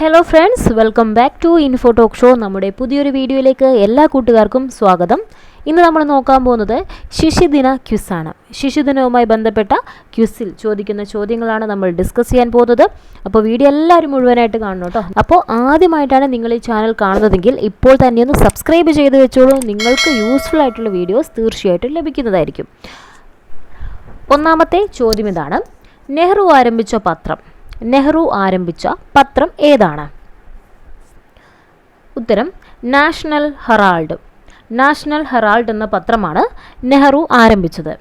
Hello friends welcome back to info talk show നമ്മുടെ പുതിയൊരു വീഡിയോയിലേക്ക് എല്ലാ കൂട്ടുകാർക്കും സ്വാഗതം. ഇന്ന് നമ്മൾ നോക്കാൻ പോകുന്നത് ശിശുദിന ക്യുസാണ് ശിശുദിനവുമായി ബന്ധപ്പെട്ട ക്യുസിൽ ചോദിക്കുന്ന ചോദ്യങ്ങളാണ് നമ്മൾ ഡിസ്കസ് ചെയ്യാൻ പോകുന്നത്. അപ്പോൾ വീഡിയോ എല്ലാവരും മുഴുവനായിട്ട് കാണണം കേട്ടോ. അപ്പോൾ ആദ്യമായിട്ടാണ് നിങ്ങൾ ഈ ചാനൽ കാണുന്നതെങ്കിൽ ഇപ്പോൾ തന്നെ ഒന്ന് സബ്സ്ക്രൈബ് ചെയ്ത് വെച്ചോളൂ. നിങ്ങൾക്ക് യൂസ്ഫുൾ ആയിട്ടുള്ള വീഡിയോസ് തീർച്ചയായിട്ടും ലഭിക്കുന്നതായിരിക്കും. ഒന്നാമത്തെ ചോദ്യം ഇതാണ്. നെഹ്റു ആരംഭിച്ച പത്രം. നെഹ്റു ആരംഭിച്ച പത്രം ഏതാണ്? ഉത്തരം നാഷണൽ ഹെറാൾഡ്. നാഷണൽ ഹെറാൾഡ് എന്ന പത്രമാണ് നെഹ്റു ആരംഭിച്ചത്.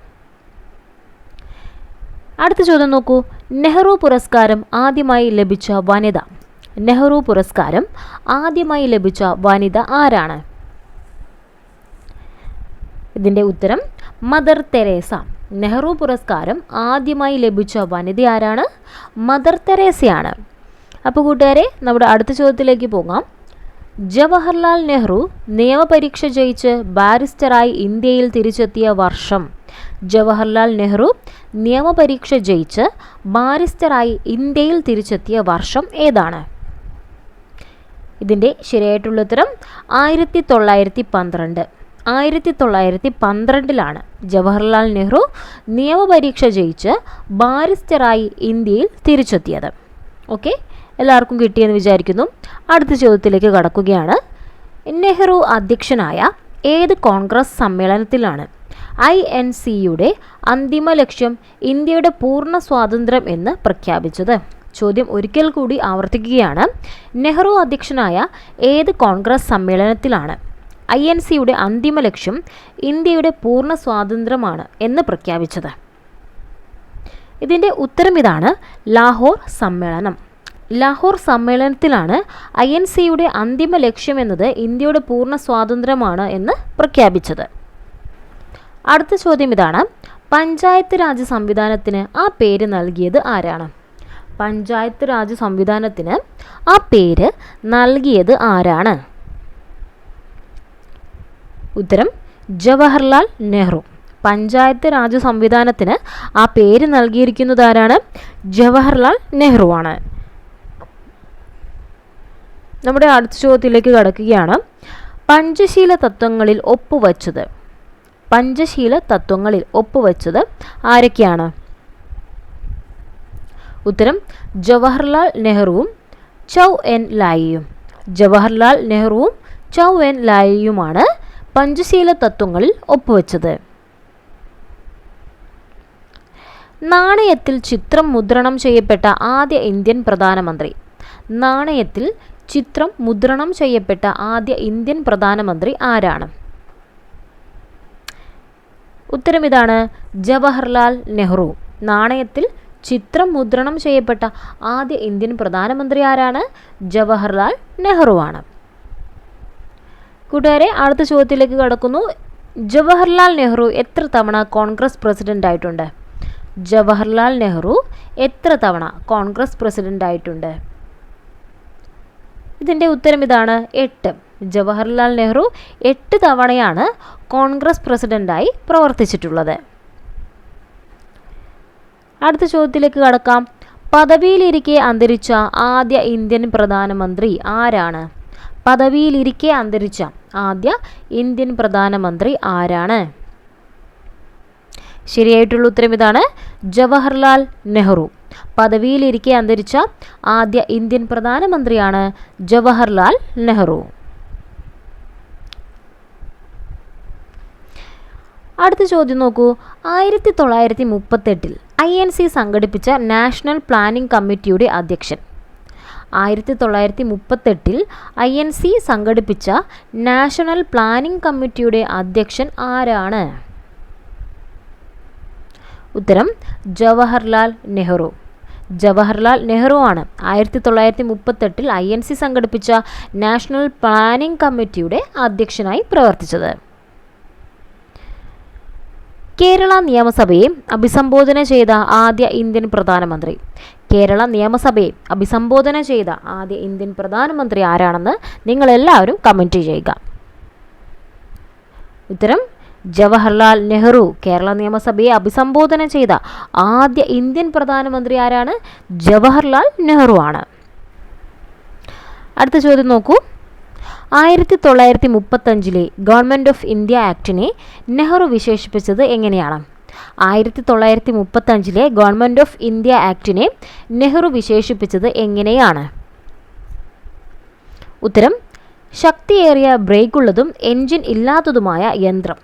അടുത്ത ചോദ്യം നോക്കൂ. നെഹ്റു പുരസ്കാരം ആദ്യമായി ലഭിച്ച വനിത. നെഹ്റു പുരസ്കാരം ആദ്യമായി ലഭിച്ച വനിത ആരാണ്? ഇതിന്റെ ഉത്തരം മദർ തെരേസ. നെഹ്റു പുരസ്കാരം ആദ്യമായി ലഭിച്ച വനിത ആരാണ്? മദർ തെരേസയാണ്. അപ്പോൾ കൂട്ടുകാരെ നമ്മുടെ അടുത്ത ചോദ്യത്തിലേക്ക് പോകാം. ജവഹർലാൽ നെഹ്റു നിയമപരീക്ഷ ജയിച്ച് ബാരിസ്റ്ററായി ഇന്ത്യയിൽ തിരിച്ചെത്തിയ വർഷം. ജവഹർലാൽ നെഹ്റു നിയമപരീക്ഷ ജയിച്ച് ബാരിസ്റ്ററായി ഇന്ത്യയിൽ തിരിച്ചെത്തിയ വർഷം ഏതാണ്? ഇതിന്റെ ശരിയായിട്ടുള്ള ഉത്തരം ആയിരത്തി തൊള്ളായിരത്തി പന്ത്രണ്ട്. ആയിരത്തി തൊള്ളായിരത്തി പന്ത്രണ്ടിലാണ് ജവഹർലാൽ നെഹ്റു നിയമപരീക്ഷ ജയിച്ച് ബാരിസ്റ്ററായി ഇന്ത്യയിൽ തിരിച്ചെത്തിയത്. ഓക്കെ? എല്ലാവർക്കും കിട്ടിയെന്ന് വിചാരിക്കുന്നു. അടുത്ത ചോദ്യത്തിലേക്ക് കടക്കുകയാണ്. നെഹ്റു അധ്യക്ഷനായ ഏത് കോൺഗ്രസ് സമ്മേളനത്തിലാണ്? ഐ എൻ സിയുടെ അന്തിമ ലക്ഷ്യം ഇന്ത്യയുടെ പൂർണ സ്വാതന്ത്ര്യം എന്ന് പ്രഖ്യാപിച്ചത്. ചോദ്യം ഒരിക്കൽ കൂടി ആവർത്തിക്കുകയാണ്. നെഹ്റു അധ്യക്ഷനായ ഏത് കോൺഗ്രസ് സമ്മേളനത്തിലാണ്? ഐ എൻ സിയുടെ അന്തിമ ലക്ഷ്യം ഇന്ത്യയുടെ പൂർണ സ്വാതന്ത്ര്യമാണ് എന്ന് പ്രഖ്യാപിച്ചത്. ഇതിന്റെ ഉത്തരം ഇതാണ് ലാഹോർ സമ്മേളനം. ലാഹോർ സമ്മേളനത്തിലാണ് ഐ എൻ സിയുടെ അന്തിമ ലക്ഷ്യമെന്നത് ഇന്ത്യയുടെ പൂർണ സ്വാതന്ത്ര്യമാണ് എന്ന് പ്രഖ്യാപിച്ചത്. അടുത്ത ചോദ്യം ഇതാണ് പഞ്ചായത്ത് രാജ് സംവിധാനത്തിന് ആ പേര് നൽകിയത് ആരാണ്? പഞ്ചായത്ത് രാജ് സംവിധാനത്തിന് ആ പേര് നൽകിയത് ആരാണ്? ഉത്തരം ജവഹർലാൽ നെഹ്റു. പഞ്ചായത്ത് രാജ് സംവിധാനത്തിന് ആ പേര് നൽകിയിരിക്കുന്നത് ആരാണ് ജവഹർലാൽ നെഹ്റു ആണ് നമ്മുടെ അടുത്ത ചോദ്യത്തിലേക്ക് കടക്കുകയാണ്. പഞ്ചശീല തത്വങ്ങളിൽ ഒപ്പുവച്ചത്. പഞ്ചശീല തത്വങ്ങളിൽ ഒപ്പുവച്ചത് ആരൊക്കെയാണ്? ഉത്തരം ജവഹർലാൽ നെഹ്റുവും ചൗ എൻ ലായിയും. ജവഹർലാൽ നെഹ്റുവും ചൗ എൻ ലായിയുമാണ് പഞ്ചശീല തത്വങ്ങളിൽ ഒപ്പുവെച്ചത്. നാണയത്തിൽ ചിത്രം മുദ്രണം ചെയ്യപ്പെട്ട ആദ്യ ഇന്ത്യൻ പ്രധാനമന്ത്രി. നാണയത്തിൽ ചിത്രം മുദ്രണം ചെയ്യപ്പെട്ട ആദ്യ ഇന്ത്യൻ പ്രധാനമന്ത്രി ആരാണ്? ഉത്തരം ഇതാണ് ജവഹർലാൽ നെഹ്റു. നാണയത്തിൽ ചിത്രം മുദ്രണം ചെയ്യപ്പെട്ട ആദ്യ ഇന്ത്യൻ പ്രധാനമന്ത്രി ആരാണ്? ജവഹർലാൽ നെഹ്റു ആണ് കൂട്ടുകാരെ അടുത്ത ചോദ്യത്തിലേക്ക് കടക്കുന്നു. ജവഹർലാൽ നെഹ്റു എത്ര തവണ കോൺഗ്രസ് പ്രസിഡന്റ് ആയിട്ടുണ്ട്? ജവഹർലാൽ നെഹ്റു എത്ര തവണ കോൺഗ്രസ് പ്രസിഡന്റ് ആയിട്ടുണ്ട്? ഇതിന്റെ ഉത്തരം ഇതാണ് എട്ട്. ജവഹർലാൽ നെഹ്റു എട്ട് തവണയാണ് കോൺഗ്രസ് പ്രസിഡന്റായി പ്രവർത്തിച്ചിട്ടുള്ളത്. അടുത്ത ചോദ്യത്തിലേക്ക് കടക്കാം. പദവിയിലിരിക്കെ അന്തരിച്ച ആദ്യ ഇന്ത്യൻ പ്രധാനമന്ത്രി ആരാണ്? പദവിയിലിരിക്കെ അന്തരിച്ച ആദ്യ ഇന്ത്യൻ പ്രധാനമന്ത്രി ആരാണ്? ശരിയായിട്ടുള്ള ഉത്തരം ഇതാണ് ജവഹർലാൽ നെഹ്റു. പദവിയിലിരിക്കെ അന്തരിച്ച ആദ്യ ഇന്ത്യൻ പ്രധാനമന്ത്രിയാണ് ജവഹർലാൽ നെഹ്റു. അടുത്ത ചോദ്യം നോക്കൂ. ആയിരത്തി തൊള്ളായിരത്തി മുപ്പത്തെട്ടിൽ ഐ എൻ സി സംഘടിപ്പിച്ച നാഷണൽ പ്ലാനിംഗ് കമ്മിറ്റിയുടെ അധ്യക്ഷൻ ആയിരത്തി തൊള്ളായിരത്തി മുപ്പത്തെട്ടിൽ ഐ എൻ സി സംഘടിപ്പിച്ച നാഷണൽ പ്ലാനിംഗ് കമ്മിറ്റിയുടെ അധ്യക്ഷൻ ആരാണ്? ഉത്തരം ജവഹർലാൽ നെഹ്റു. ജവഹർലാൽ നെഹ്റു ആണ്. ആയിരത്തി തൊള്ളായിരത്തി മുപ്പത്തെട്ടിൽ ഐ എൻ സി സംഘടിപ്പിച്ച നാഷണൽ പ്ലാനിംഗ് കമ്മിറ്റിയുടെ അധ്യക്ഷനായി പ്രവർത്തിച്ചത്. കേരള നിയമസഭയെ അഭിസംബോധന ചെയ്ത ആദ്യ ഇന്ത്യൻ പ്രധാനമന്ത്രി കേരള നിയമസഭയെ അഭിസംബോധന ചെയ്ത ആദ്യ ഇന്ത്യൻ പ്രധാനമന്ത്രി ആരാണെന്ന് നിങ്ങളെല്ലാവരും കമന്റ് ചെയ്യുക. ഉത്തരം ജവഹർലാൽ നെഹ്റു കേരള നിയമസഭയെ അഭിസംബോധന ചെയ്ത ആദ്യ ഇന്ത്യൻ പ്രധാനമന്ത്രി ആരാണ്? ജവഹർലാൽ നെഹ്റു ആണ്. അടുത്ത ചോദ്യം നോക്കൂ. ആയിരത്തി തൊള്ളായിരത്തി മുപ്പത്തഞ്ചിലെ ഗവൺമെന്റ് ഓഫ് ഇന്ത്യ ആക്ടിനെ നെഹ്റു വിശേഷിപ്പിച്ചത് എങ്ങനെയാണ്? ആയിരത്തി തൊള്ളായിരത്തി മുപ്പത്തഞ്ചിലെ ഗവൺമെന്റ് ഓഫ് ഇന്ത്യ ആക്ടിനെ നെഹ്റു വിശേഷിപ്പിച്ചത് എങ്ങനെയാണ്? ഉത്തരം ശക്തിയേറിയ ബ്രേക്കുള്ളതും എൻജിൻ ഇല്ലാത്തതുമായ യന്ത്രം.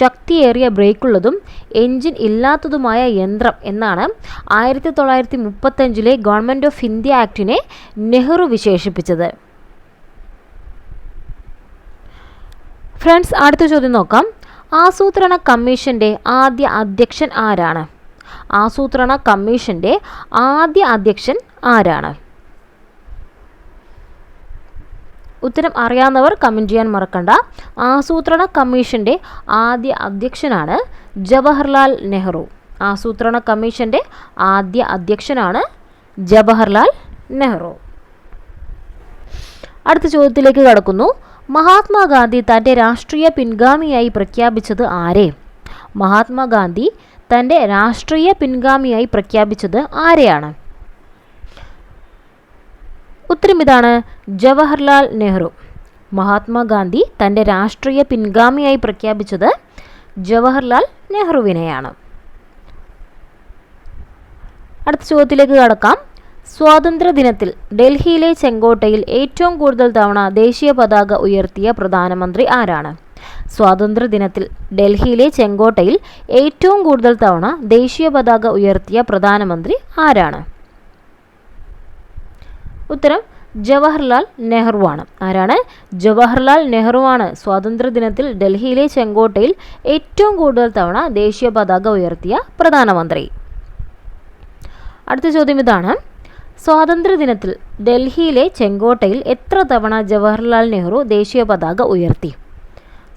ശക്തിയേറിയ ബ്രേക്കുള്ളതും എൻജിൻ ഇല്ലാത്തതുമായ യന്ത്രം എന്നാണ് ആയിരത്തി തൊള്ളായിരത്തി മുപ്പത്തഞ്ചിലെ ഗവൺമെന്റ് ഓഫ് ഇന്ത്യ ആക്ടിനെ നെഹ്റു വിശേഷിപ്പിച്ചത്. ഫ്രണ്ട്സ് അടുത്ത ചോദ്യം നോക്കാം. ആസൂത്രണ കമ്മീഷന്റെ ആദ്യ അധ്യക്ഷൻ ആരാണ്? ആസൂത്രണ കമ്മീഷന്റെ ആദ്യ അധ്യക്ഷൻ ആരാണ്? ഉത്തരം അറിയാവുന്നവർ കമന്റ് ചെയ്യാൻ മറക്കണ്ട. ആസൂത്രണ കമ്മീഷന്റെ ആദ്യ അധ്യക്ഷനാണ് ജവഹർലാൽ നെഹ്റു. ആസൂത്രണ കമ്മീഷന്റെ ആദ്യ അധ്യക്ഷനാണ് ജവഹർലാൽ നെഹ്റു. അടുത്ത ചോദ്യത്തിലേക്ക് കടക്കുന്നു. മഹാത്മാഗാന്ധി തന്റെ രാഷ്ട്രീയ പിൻഗാമിയായി പ്രഖ്യാപിച്ചത് ആരെ? മഹാത്മാഗാന്ധി തന്റെ രാഷ്ട്രീയ പിൻഗാമിയായി പ്രഖ്യാപിച്ചത് ആരെയാണ്? ഉത്തരം ഇതാണ് ജവഹർലാൽ നെഹ്റു. മഹാത്മാഗാന്ധി തന്റെ രാഷ്ട്രീയ പിൻഗാമിയായി പ്രഖ്യാപിച്ചത് ജവഹർലാൽ നെഹ്റുവിനെയാണ്. അടുത്ത ചോദ്യത്തിലേക്ക് കടക്കാം. സ്വാതന്ത്ര്യദിനത്തിൽ ഡൽഹിയിലെ ചെങ്കോട്ടയിൽ ഏറ്റവും കൂടുതൽ തവണ ദേശീയ പതാക ഉയർത്തിയ പ്രധാനമന്ത്രി ആരാണ്? സ്വാതന്ത്ര്യദിനത്തിൽ ഡൽഹിയിലെ ചെങ്കോട്ടയിൽ ഏറ്റവും കൂടുതൽ തവണ ദേശീയ പതാക ഉയർത്തിയ പ്രധാനമന്ത്രി ആരാണ്? ഉത്തരം ജവഹർലാൽ നെഹ്റുവാണ്. ആരാണ്? ജവഹർലാൽ നെഹ്റുവാണ്. സ്വാതന്ത്ര്യദിനത്തിൽ ഡൽഹിയിലെ ചെങ്കോട്ടയിൽ ഏറ്റവും കൂടുതൽ തവണ ദേശീയ പതാക ഉയർത്തിയ പ്രധാനമന്ത്രി. അടുത്ത ചോദ്യം ഇതാണ്. സ്വാതന്ത്ര്യദിനത്തിൽ ഡൽഹിയിലെ ചെങ്കോട്ടയിൽ എത്ര തവണ ജവഹർലാൽ നെഹ്റു ദേശീയ പതാക ഉയർത്തി?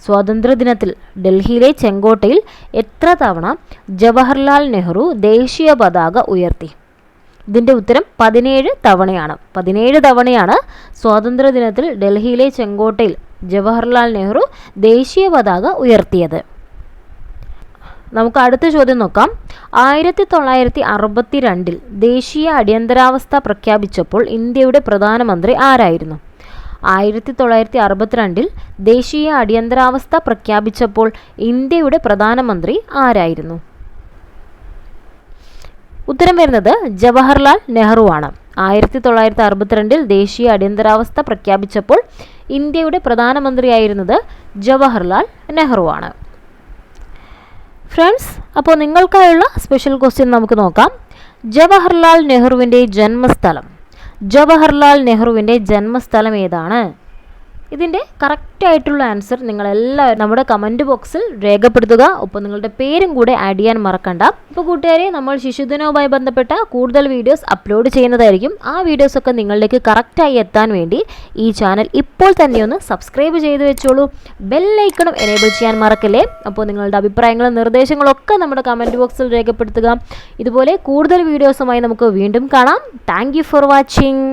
സ്വാതന്ത്ര്യദിനത്തിൽ ഡൽഹിയിലെ ചെങ്കോട്ടയിൽ എത്ര തവണ ജവഹർലാൽ നെഹ്റു ദേശീയ പതാക ഉയർത്തി? ഇതിന്റെ ഉത്തരം പതിനേഴ് തവണയാണ്. പതിനേഴ് തവണയാണ് സ്വാതന്ത്ര്യദിനത്തിൽ ഡൽഹിയിലെ ചെങ്കോട്ടയിൽ ജവഹർലാൽ നെഹ്റു ദേശീയ പതാക ഉയർത്തിയത്. നമുക്ക് അടുത്ത ചോദ്യം നോക്കാം. ആയിരത്തി തൊള്ളായിരത്തി അറുപത്തി രണ്ടിൽ ദേശീയ അടിയന്തരാവസ്ഥ പ്രഖ്യാപിച്ചപ്പോൾ ഇന്ത്യയുടെ പ്രധാനമന്ത്രി ആരായിരുന്നു? ആയിരത്തി തൊള്ളായിരത്തി അറുപത്തിരണ്ടിൽ ദേശീയ അടിയന്തരാവസ്ഥ പ്രഖ്യാപിച്ചപ്പോൾ ഇന്ത്യയുടെ പ്രധാനമന്ത്രി ആരായിരുന്നു? ഉത്തരം വരുന്നത് ജവഹർലാൽ നെഹ്റു ആണ് ആയിരത്തി തൊള്ളായിരത്തി അറുപത്തിരണ്ടിൽ ദേശീയ അടിയന്തരാവസ്ഥ പ്രഖ്യാപിച്ചപ്പോൾ ഇന്ത്യയുടെ പ്രധാനമന്ത്രിയായിരുന്നത് ജവഹർലാൽ നെഹ്റു ആണ് ഫ്രണ്ട്സ് അപ്പോൾ നിങ്ങൾക്കായുള്ള സ്പെഷ്യൽ ക്വസ്റ്റ്യൻ നമുക്ക് നോക്കാം. ജവഹർലാൽ നെഹ്റുവിന്റെ ജന്മസ്ഥലം. ജവഹർലാൽ നെഹ്റുവിന്റെ ജന്മസ്ഥലം ഏതാണ്? ഇതിന്റെ കറക്റ്റായിട്ടുള്ള ആൻസർ നിങ്ങളെല്ലാവരും നമ്മുടെ കമന്റ് ബോക്സിൽ രേഖപ്പെടുത്തുക. ഒപ്പം നിങ്ങളുടെ പേരും കൂടെ ആഡ് ചെയ്യാൻ മറക്കണ്ട. ഇപ്പോൾ കൂട്ടുകാരെ നമ്മൾ ശിശുദിനവുമായി ബന്ധപ്പെട്ട കൂടുതൽ വീഡിയോസ് അപ്ലോഡ് ചെയ്യുന്നതായിരിക്കും. ആ വീഡിയോസൊക്കെ നിങ്ങളിലേക്ക് കറക്റ്റായി എത്താൻ വേണ്ടി ഈ ചാനൽ ഇപ്പോൾ തന്നെ ഒന്ന് സബ്സ്ക്രൈബ് ചെയ്ത് വെച്ചോളൂ. ബെല്ലൈക്കണം എനേബിൾ ചെയ്യാൻ മറക്കല്ലേ? അപ്പോൾ നിങ്ങളുടെ അഭിപ്രായങ്ങളും നിർദ്ദേശങ്ങളും ഒക്കെ നമ്മുടെ കമന്റ് ബോക്സിൽ രേഖപ്പെടുത്തുക. ഇതുപോലെ കൂടുതൽ വീഡിയോസുമായി നമുക്ക് വീണ്ടും കാണാം. Thank for watching